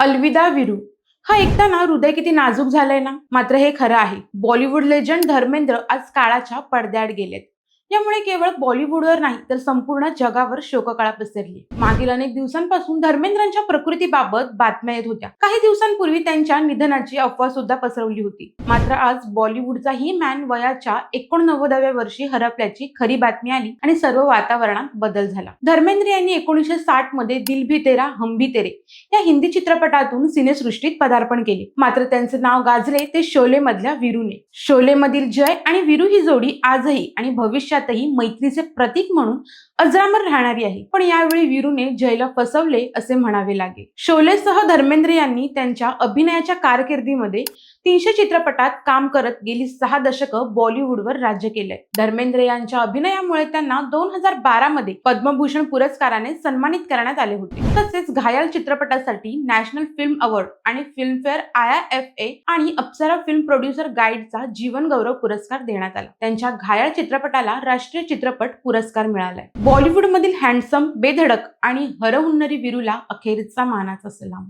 अलविदा विरू. हा ऐकता ना हृदय किती नाजूक झालंय ना? मात्र हे खरं आहे. बॉलिवूड लेजंड धर्मेंद्र आज काळाच्या पडद्याआड गेलेत. यामुळे केवळ बॉलिवूडवर नाही तर संपूर्ण जगावर शोककळा पसरली. मागील अनेक दिवसांपासून धर्मेंद्रांच्या प्रकृतीबाबत बातम्या येत होत्या. काही दिवसांपूर्वी त्यांच्या निधनाची अफवा सुद्धा पसरवली होती. मात्र आज बॉलिवूडचा ही मॅन वयाच्या एकोणनव्वदाव्या वर्षी हरपल्याची खरी बातमी आली आणि सर्व वातावरणात बदल झाला. धर्मेंद्र यांनी एकोणीसशे साठमध्ये दिल भी तेरा हम भी तेरे या हिंदी चित्रपटातून सिनेसृष्टीत पदार्पण केले. मात्र त्यांचे नाव गाजले ते शोले मधल्या वीरूने. शोले मधील जय आणि वीरू ही जोडी आजही आणि भविष्यातही मैत्रीचे प्रतीक म्हणून अजरामर राहणारी आहे. पण यावेळी वीरूने जयला फसवले असे म्हणावे लागेल शोलेसह धर्मेंद्र यांनी त्यांच्या अभिनयाच्या कारकिर्दीमध्ये तीनशे चित्रपटात काम करत गेली सहा दशकं बॉलिवूडवर राज्य केलंय. धर्मेंद्र यांच्या अभिनयामुळे त्यांना दोन हजार बारा मध्ये पद्मभूषण पुरस्काराने सन्मानित करण्यात आले होते. तसेच घायल चित्रपटासाठी नॅशनल फिल्म अवॉर्ड आणि Filmfare I I F A आणि अप्सरा फिल्म प्रोड्युसर गाईडचा जीवन गौरव पुरस्कार देण्यात आला. त्यांच्या घायल चित्रपटाला राष्ट्रीय चित्रपट पुरस्कार मिळालाय. बॉलिवूडमधील हँडसम बेधडक आणि हरहुन्नरी विरूला अखेरचा मानाचा सलाम.